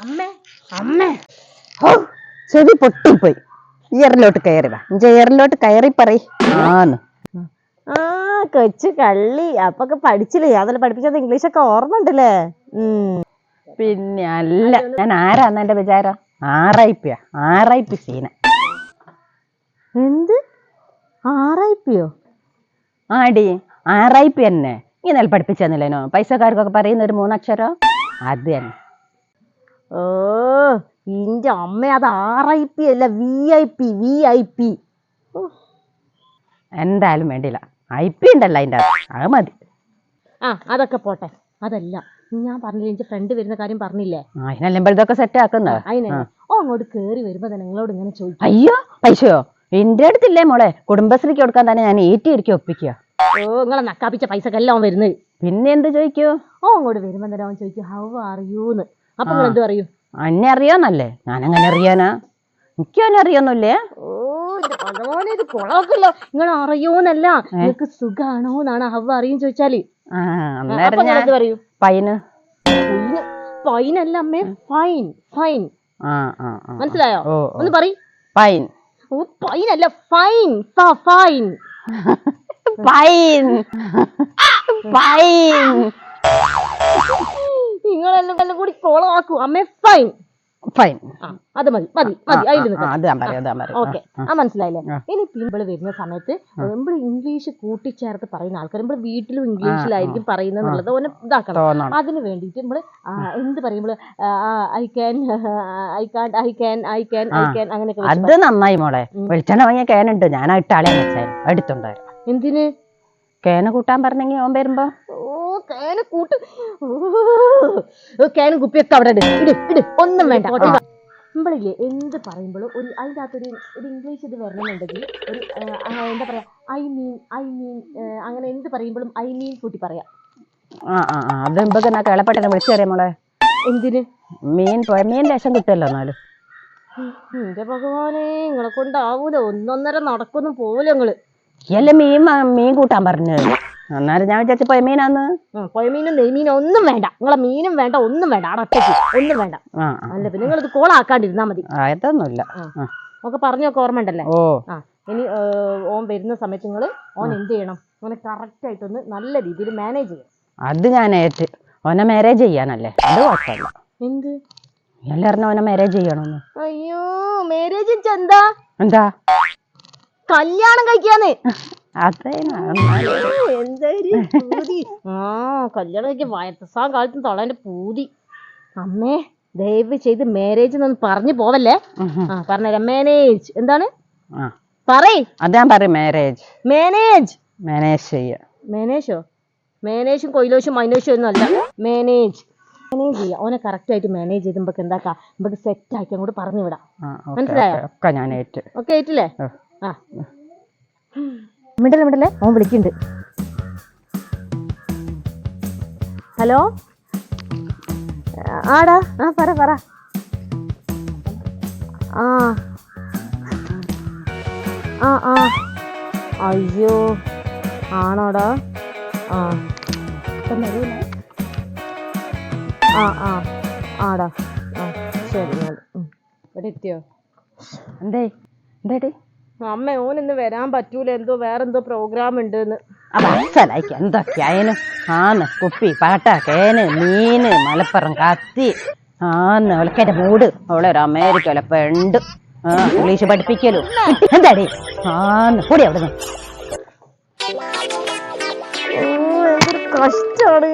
അമ്മേ അമ്മേ. ഹോ, ചെവി പൊട്ടിപ്പോയി. ഇയറിലോട്ട് കയറി വാ ഇഞ്ച ഇയറിലോട്ട് കയറി പറ ആ കൊച്ചു കള്ളി. അപ്പൊക്കെ പഠിച്ചില്ലേ? അതല്ല പഠിപ്പിച്ചത് ഇംഗ്ലീഷ് ഒക്കെ ഓർമ്മ ഉണ്ടല്ലേ പിന്നെ അല്ല ഞാൻ ആരാന്ന് എന്റെ വിചാരം? ആറായിപ്പിയാ ആറായിപ്പി സീന. എന്ത്? ആറായിപ്പിയോ ആടി ആറായിപ്പി തന്നെ ഇങ്ങനെ പഠിപ്പിച്ചു തന്നില്ലേനോ പൈസക്കാർക്കൊക്കെ പറയുന്ന ഒരു മൂന്നക്ഷരോ? അത് തന്നെ. ഓ ഇന്റെ അമ്മ അത് ആർ ഐ പി അല്ല V I P V I P എന്തായാലും വേണ്ടില്ല ഐ പി ഉണ്ടല്ലോ അതിന്റെ അത് മതി. ആ അതൊക്കെ പോട്ടെ. അതല്ല ഞാൻ പറഞ്ഞില്ലേ എന്റെ ഫ്രണ്ട് വരുന്ന കാര്യം പറഞ്ഞില്ലേ? അതിനല്ലേ ഇതൊക്കെ സെറ്റ് ആക്കുന്നത്. അതിനെ ഓ അങ്ങോട്ട് കേറി വരുമ്പോ തന്നെ നിങ്ങളോട് ഇങ്ങനെ ചോദിക്കും. അയ്യോ പൈസയോ? എന്റെ അടുത്തില്ലേ മോളെ? കുടുംബശ്രീക്ക് കൊടുക്കാൻ തന്നെ ഞാൻ ഏറ്റിയിരിക്കും ഒപ്പിക്കുക. ഓ നിങ്ങളെ നക്കാപ്പിച്ച പൈസക്കെല്ലാം വരുന്നത്. പിന്നെ എന്ത് ചോദിക്കൂ? ഓ അങ്ങോട്ട് വരുമ്പോ തന്നെ അവൻ ചോദിക്കും ഹൗ ആർ യൂന്ന് അപ്പൊ നിങ്ങൾ എന്ത് പറയും? അന്നെ അറിയാന്നല്ലേ? ഞാൻ അങ്ങനെ അറിയാനാ? എനിക്ക് അവനെ അറിയൊന്നുമില്ലേ? ഓ എന്റെ ഭഗവാനെ ഇത് കൊളാക്കല്ലോ നിങ്ങൾ അറിയോന്നല്ല. നിങ്ങൾക്ക് സുഖാണോ എന്നാണ് ഹവ അറിയും ചോദിച്ചാൽ. അപ്പൊ ഞാൻ എന്ത് പറയും? പൈന്. ഫൈന് അല്ല അമ്മേ ഫൈൻ ഫൈൻ. മനസ്സിലായോ? ഒന്ന് പറയ്. പൈൻ. ഓ അല്ല ഫൈൻ ഫൈൻ. പൈൻ. പൈൻ. നിങ്ങളെല്ലാം കൂടി കോളാക്കൂ അമ്മേ ഫൈൻ ഫൈൻ അത് മതി മതി മതി. അതിൽ ഓക്കെ. ആ മനസ്സിലായില്ലേ? ഇനി പിമ്പിൾ വരുന്ന സമയത്ത് നമ്മൾ ഇംഗ്ലീഷ് കൂട്ടിച്ചേർത്ത് പറയുന്ന ആൾക്കാർ നമ്മൾ വീട്ടിലും ഇംഗ്ലീഷിലായിരിക്കും പറയുന്നത് എന്നുള്ളത് ഓനെ ഇതാക്കണം. അതിന് വേണ്ടിയിട്ട് നമ്മൾ ആ, എന്ത് പറയുമ്പോൾ I can I can I can I can I. Can അങ്ങനെയൊക്കെ അത് നന്നായി മോളെ. വെളിച്ചെണ്ണ വാങ്ങിയ കേനുണ്ട്. ഞാൻ ഇട്ടാളെ എടുത്തുണ്ടായിരുന്നു. എന്തിന്? കേന കൂട്ടാൻ പറഞ്ഞെങ്കിൽ ഓൻ വരുമ്പോ? ഓ കേന കൂട്ട് കേനും കുപ്പിയൊക്കെ അവിടെ ഇട് ഇട് ഒന്നും വേണ്ട. നമ്മളില്ലേ എന്ത് പറയുമ്പോഴും ഒരു അതിന്റെ അകത്തൊരു ഒരു ഇംഗ്ലീഷ് ഇത് വരണമെന്നുണ്ടെങ്കിൽ ഒരു എന്താ പറയാ ഐ മീൻ ഐ മീൻ അങ്ങനെ എന്ത് പറയുമ്പോഴും ഐ മീൻ കൂട്ടി പറയാം. ആ ആ ആ. അത് ഇമ്പക്ക് എന്നാ കേളപ്പെട്ടെന്നെ വിളിച്ചു തരാം മോളെ. എന്തിന്? മീൻ പോയ മീൻ ലേശം കിട്ടുമല്ലോ എന്നാലും. എന്റെ ഭഗവാനെ നിങ്ങളെ കൊണ്ടാവൂല. ഒന്നൊന്നര നടക്കൊന്നും പോവില്ല നിങ്ങൾ. എല്ലാം മീൻ വാ- മീൻ കൂട്ടാൻ പറഞ്ഞു അന്നേരം ഞാൻ വിചാരിച്ചു പോയ മീനാന്ന്. ആ, മീനും നെയ്മീനും ഒന്നും വേണ്ട. നിങ്ങളെ മീനും വേണ്ട ഒന്നും വേണ്ട. അടക്കി ഒന്നും വേണ്ട. ആ ആ. അല്ല പിന്നെ നിങ്ങൾ ഇത് കോളാക്കാണ്ടിരുന്നാ മതി. ആ ഇതൊന്നുമില്ല. ആ. ആ. ഒക്കെ പറഞ്ഞൊക്കെ ഓർമ്മ ഉണ്ടല്ലേ ഓ. ആ ഇനി ഓം ഓൻ വരുന്ന സമയത്ത് നിങ്ങൾ ഓൻ എന്ത് ചെയ്യണം? ഓനെ കറക്റ്റ് ആയിട്ടൊന്ന് നല്ല രീതിയിൽ മാനേജ് ചെയ്യണം. അത് ഞാൻ ഏറ്റ് ഓനെ മാരേജ് ചെയ്യാനല്ലേ? അത് കുഴപ്പമില്ല. എന്ത്? എല്ലാവരും ഓനെ മാരേജ് ചെയ്യണമെന്ന് അയ്യോ മാരേജ് എന്താ? എന്താ? കല്യാണം കഴിക്കാന്ന്. ആ കല്യാണം കഴിക്കാൻ വയസ്സാം കാലത്തും തൊളേന്റെ പൂതി. അമ്മേ ദയവ് ചെയ്ത് മാരേജ് എന്നൊന്ന് പറഞ്ഞു പോവല്ലേ? ആ പറഞ്ഞുതരാം. മാനേജ് എന്താണ്? പറയ്. അത് പറയും മാരേജ് മാനേജ് മാനേജ് ചെയ്യ. മാനേജോ മാനേജും കൊയിലോശും മൈനോശും ഒന്നും അല്ല. മാനേജ് മാനേജ് ചെയ്യാം. ഓനെ കറക്റ്റ് ആയിട്ട് മാനേജ് ചെയ്ത് നമുക്ക് എന്താക്കാം? നമുക്ക് സെറ്റ് ആക്കി അങ്ങോട്ട് പറഞ്ഞു വിടാം മനസ്സിലായോ? ഒക്കെ ഞാൻ ഏറ്റ് ഓക്കെ ഏറ്റില്ലേ? ആ. മിണ്ടല്ലേ മിണ്ടല്ലേ ഓൻ വിളിക്കുന്നുണ്ട്. ഹലോ? ആടാ. ആ പറ പറ. ആ. ആ ആ. അയ്യോ. ആണോടാ? ആ. ആ ആ. ആടാ. ആ ശരി ഇവിടെ എത്തിയോ? എന്തേ? എന്തേടി? അമ്മ ഓൻ ഇന്ന് വരാൻ പറ്റൂല. എന്തോ വേറെന്തോ പ്രോഗ്രാം ഉണ്ട് അത് അസലായിക്ക് എന്തൊക്കെയായാലും ആന്ന് കുപ്പി പാട്ട കേന് മീന് മലപ്പുറം കത്തി. ആന്ന് അവൾക്കെന്റെ മൂട്. അവളെ ഒരു അമേരിക്കയിലെ പെണ്ട് ആ ഇംഗ്ലീഷ് പഠിപ്പിക്കലു. എന്താടി? ആന്ന് കൂടി അവിടെ ഓ എന്തൊരു കഷ്ടാണ്.